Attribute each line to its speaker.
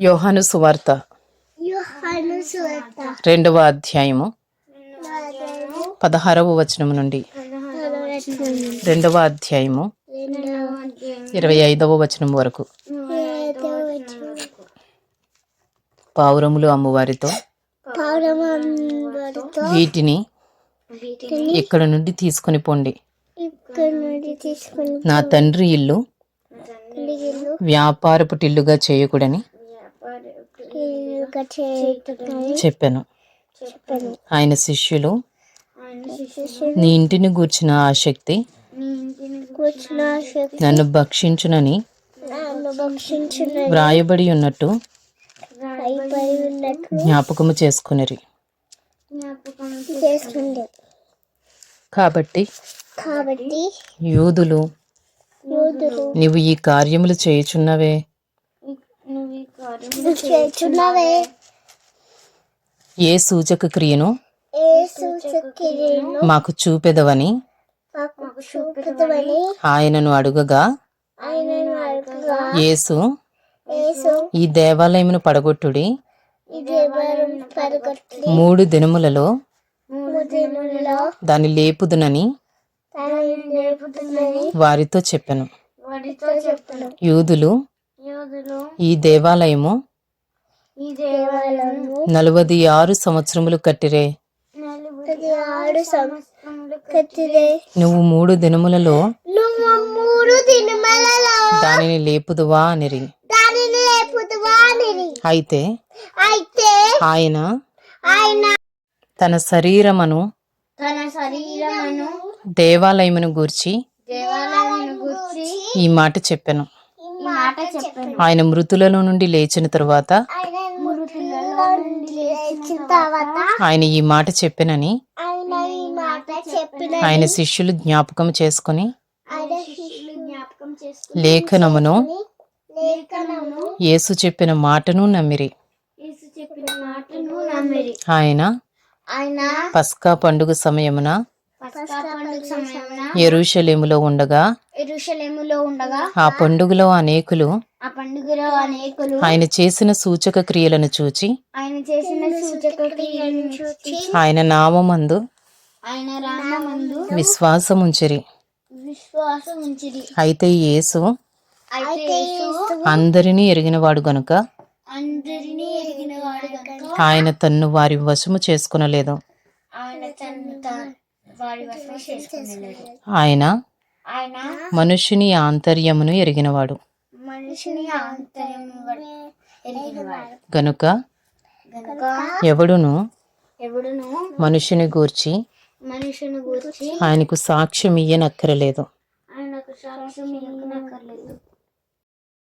Speaker 1: యోహాను సువార్త. రెండవ అధ్యాయము. పదహారవ వచనం నుండి. రెండవ అధ్యాయము. ఇరవై ఐదవ వచనం వరకు. పావురములు అమ్మవారితో వీటిని ఇక్కడ నుండి తీసుకుని పోండి? నా తండ్రి ఇల్లు
Speaker 2: ఇల్లు
Speaker 1: వ్యాపారపు టిల్లుగా చేయకూడని చెప్పాను.
Speaker 2: చెప్పాను
Speaker 1: ఆయన శిష్యులు. నీ ఇంటిని గూర్చిన ఆసక్తి నన్ను భక్షించునని వ్రాయబడి ఉన్నట్టు జ్ఞాపకము చేసుకునిరి. కాబట్టి
Speaker 2: కాబట్టి
Speaker 1: యూదులు
Speaker 2: యూదులు
Speaker 1: నీవు ఈ కార్యములు చేయుచున్నవే. ఏ సూచక క్రియను? మాకు చూపెదవని? ఆయనను అడుగగా? యేసు ఈ దేవాలయమును పడగొట్టుడి. మూడు దినములలో దాన్ని లేపుదునని వారితో చెప్పాను. యూదులు ఈ దేవాలయము నలువది ఆరు సంవత్సరములు కట్టిరే. నువ్వు మూడు దినములలో దానిని లేపుదువా అనిరి.
Speaker 2: అని
Speaker 1: అయితే ఆయన తన శరీరమును
Speaker 2: తన శరీరమును
Speaker 1: దేవాలయమును గూర్చి ఈ మాట చెప్పాను. ఆయన మృతులలో నుండి లేచిన తరువాత
Speaker 2: ఆయన మృతులలో నుండి లేచిన తర్వాత
Speaker 1: ఆయన ఈ మాట చెప్పానని
Speaker 2: ఆయన
Speaker 1: శిష్యులు జ్ఞాపకం చేసుకుని లేఖనమును
Speaker 2: లేఖనము
Speaker 1: యేసు చెప్పిన మాటను నమ్మిరి. ఆయన పస్కా పండుగ సమయమున ఎరుషలేములో ఉండగా
Speaker 2: ఎరుషలేములో ఉండగా
Speaker 1: ఆ పండుగలో అనేకులు
Speaker 2: ఆ పండుగలో అనేకులు
Speaker 1: ఆయన చేసిన సూచక క్రియలను చూచి
Speaker 2: ఆయన చేసిన సూచక క్రియలను చూచి
Speaker 1: ఆయన నామమందు
Speaker 2: ఆయన రామమందు
Speaker 1: విశ్వాసముంచిరి.
Speaker 2: విశ్వాసం ఉంచిరి
Speaker 1: అయితే యేసు
Speaker 2: అయితే యేసు
Speaker 1: అందరినీ ఎరిగినవాడు గనుక
Speaker 2: అందరినీ ఎరిగిన వాడు కనుక
Speaker 1: ఆయన తన్ను వారి వశము చేసుకునలేదు.
Speaker 2: ఆయన తను
Speaker 1: ఆయన మనుషుని ఆంతర్యమును
Speaker 2: ఎరిగినవాడు.
Speaker 1: గనుక
Speaker 2: గనుక
Speaker 1: ఎవడును
Speaker 2: ఎవడును
Speaker 1: మనుషుని గూర్చి
Speaker 2: మనుషుని గురించి
Speaker 1: ఆయనకు సాక్ష్యం ఇయ్యనక్కరలేదు
Speaker 2: ఆయనకు సాక్ష్యం ఇవ్వనక్కర్లేదు